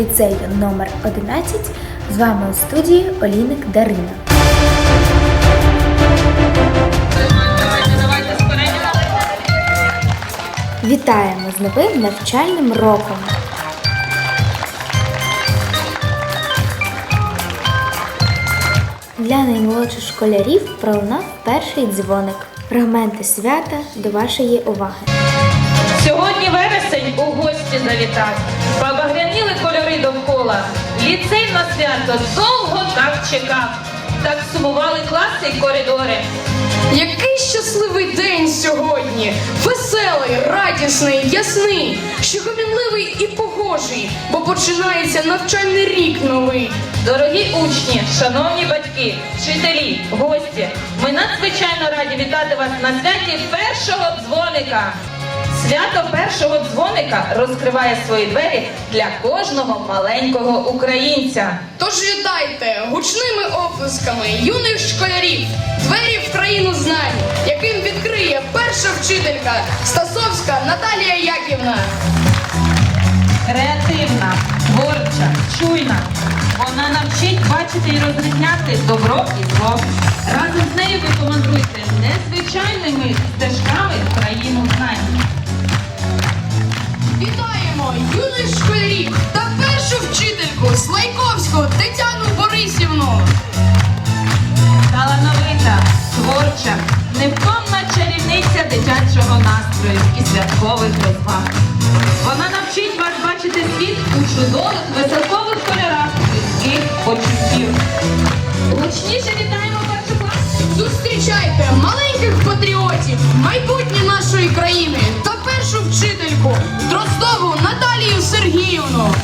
Ліцею номер 11 З вами у студії Оліник Дарина. Вітаємо з новим навчальним роком. Для наймолодших школярів пролунав перший дзвоник. Фрагменти свята до вашої уваги. Сьогодні вересень у гості завітав. Побагряніли кольори довкола. Ліцей на свято довго так чекав. Так сумували класи й коридори. Який щасливий день сьогодні! Веселий, радісний, ясний, щогомінливий і погожий, бо починається навчальний рік новий. Дорогі учні, шановні батьки, вчителі, гості, ми надзвичайно раді вітати вас на святі першого дзвоника. Свято першого дзвоника розкриває свої двері для кожного маленького українця. Тож вітайте гучними оплесками юних школярів, двері в країну знань, яким відкриє перша вчителька Стасовська Наталія Яківна. Креативна, творча, чуйна. Вона навчить бачити і розрізняти добро і зло. Разом з нею ви помандруйте незвичайними стежками в країну знань. Вітаємо юних школярів та першу вчительку Слайковську Тетяну Борисівну. Талановита, творча, невтомна чарівниця дитячого настрою і святкових розваг. Вона навчить вас бачити світ у чудових веселкових кольорах людських почуттів. Гучніше вітаємо першокласників! Зустрічайте маленьких патріотів, майбутнє нашої країни та першу вчительку Дроздову Наталію Сергіївну.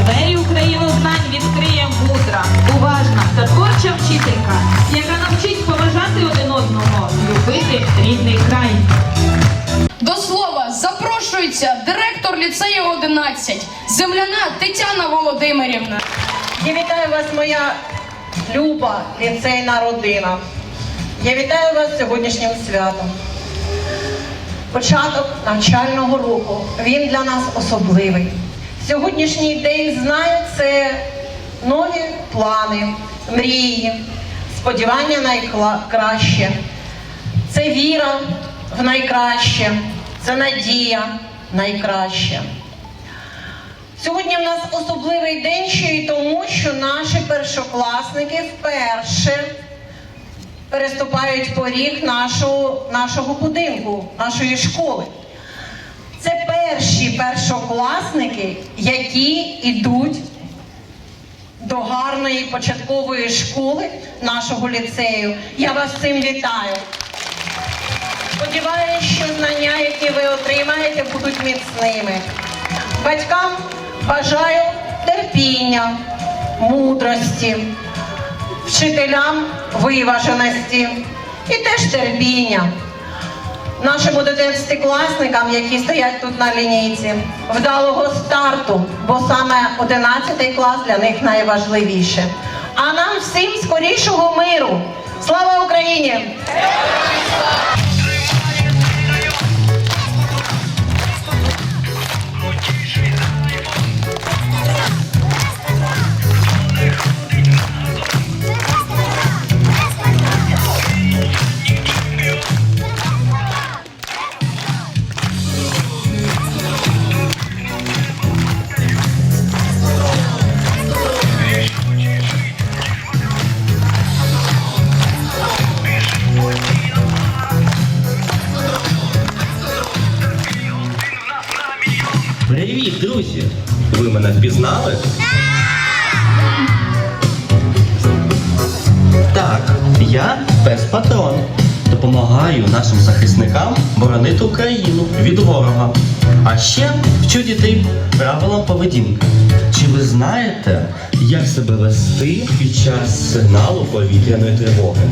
Двері Україну знань відкриє мудра, уважна та творча вчителька, яка навчить поважати один одного, любити рідний край. До слова запрошується директор ліцею 11, земляна Тетяна Володимирівна. Я вітаю вас, моя люба ліцейна родина. Я вітаю вас сьогоднішнім святом. Початок навчального року. Він для нас особливий. Сьогоднішній день знаю це нові плани, мрії, сподівання найкраще. Це віра в найкраще, це надія найкраще. Сьогодні в нас особливий день ще й тому, що наші першокласники вперше переступають поріг нашого, нашого будинку, нашої школи. Це перші першокласники, які йдуть до гарної початкової школи нашого ліцею. Я вас цим вітаю. Сподіваюся, що знання, які ви отримаєте, будуть міцними. Батькам бажаю терпіння, мудрості, вчителям виваженості і теж терпіння. Нашим класникам, які стоять тут на лінійці, вдалого старту, бо саме 11 клас для них найважливіше. А нам всім скорішого миру. Слава Україні! Привіт, друзі! Ви мене впізнали? Так, я пес патрон. Допомагаю нашим захисникам боронити Україну від ворога. А ще вчу дітей правилам поведінки. Чи ви знаєте, як себе вести під час сигналу повітряної тривоги?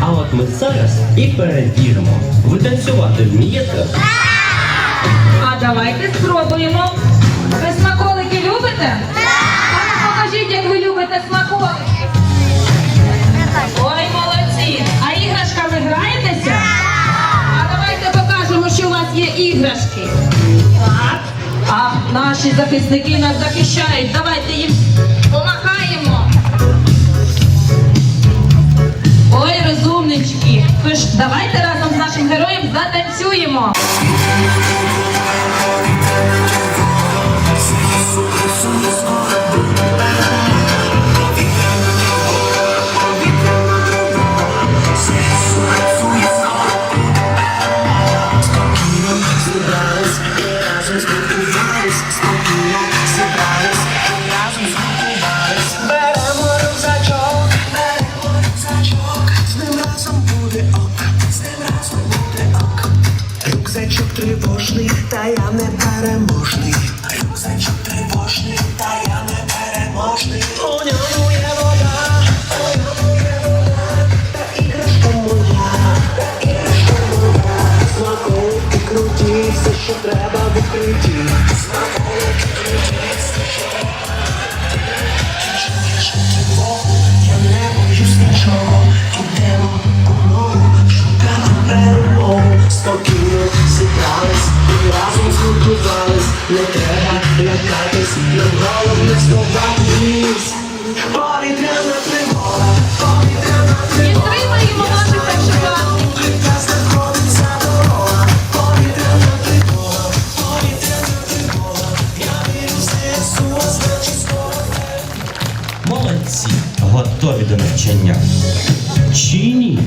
А от ми зараз і перевіримо. Ви танцювати вмієте? А давайте спробуємо. Ви смаколики любите? А покажіть, як ви любите смаколики. Ой, молодці! А іграшками граєтеся? А давайте покажемо, що у вас є іграшки. Так. А наші захисники нас захищають. Давайте їм помахаємо. Ой, розумнички. Тож давайте разом з нашим героєм затанцюємо. Тривожний, та я не переможний. Рюкзачок тривожний, та я не переможний. У ньому є вода, у ньому є вода, та іграшка моя, та іграшка моя. Смаколики круті, все, що треба в укритті. Смаколики круті, все, що Чуєш тривогу, Молодці, готові до навчання. Чи ні?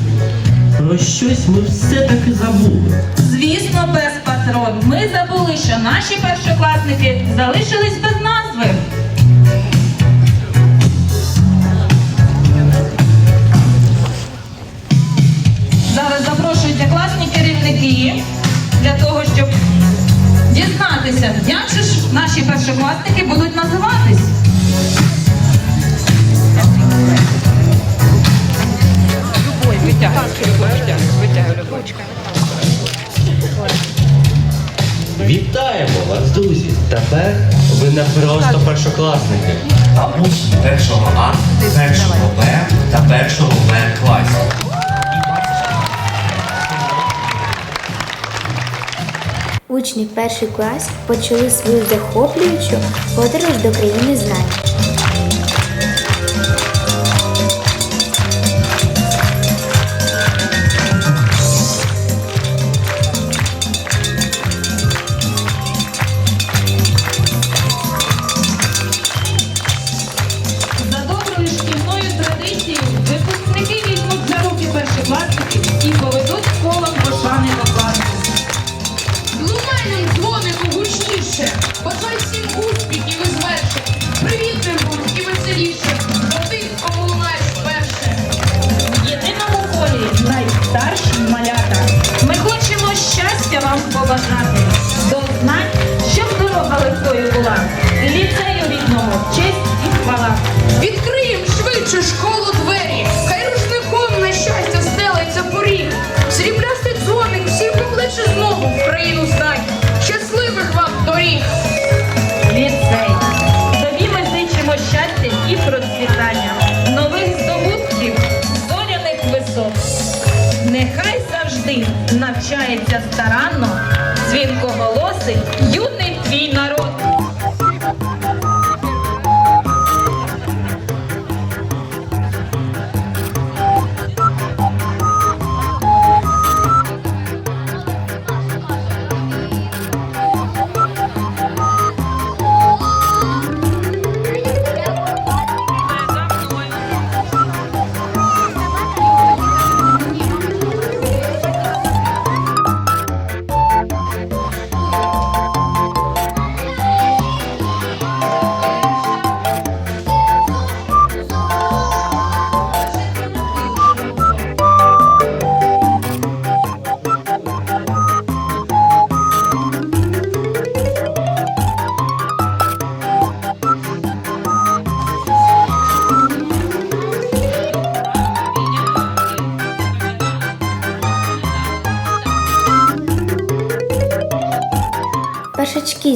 Про щось ми все-таки забули. Звісно, без патрон. Ми забули, що наші першокласники залишились без назви. Керівники для того, щоб дізнатися, як же ж наші першокласники будуть називатись. Вітаємо вас, друзі! Тепер ви не просто першокласники. а учні першого А, першого Б та першого В класів. Учні перший клас почали свою захоплюючу подорож до країни знань.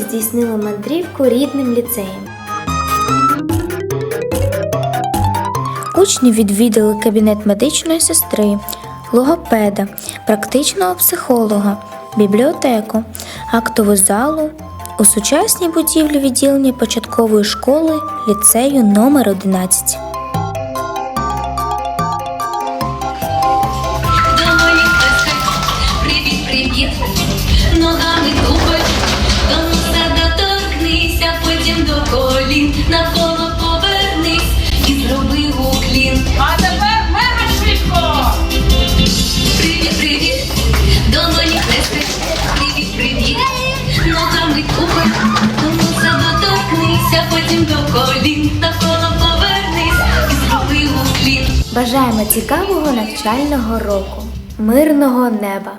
здійснили мандрівку рідним ліцеєм. Учні відвідали кабінет медичної сестри, логопеда, практичного психолога, бібліотеку, актову залу у сучасній будівлі відділення початкової школи ліцею номер 11 потім до колін та коло повернись і зроби у хліб. Бажаємо цікавого навчального року, мирного неба.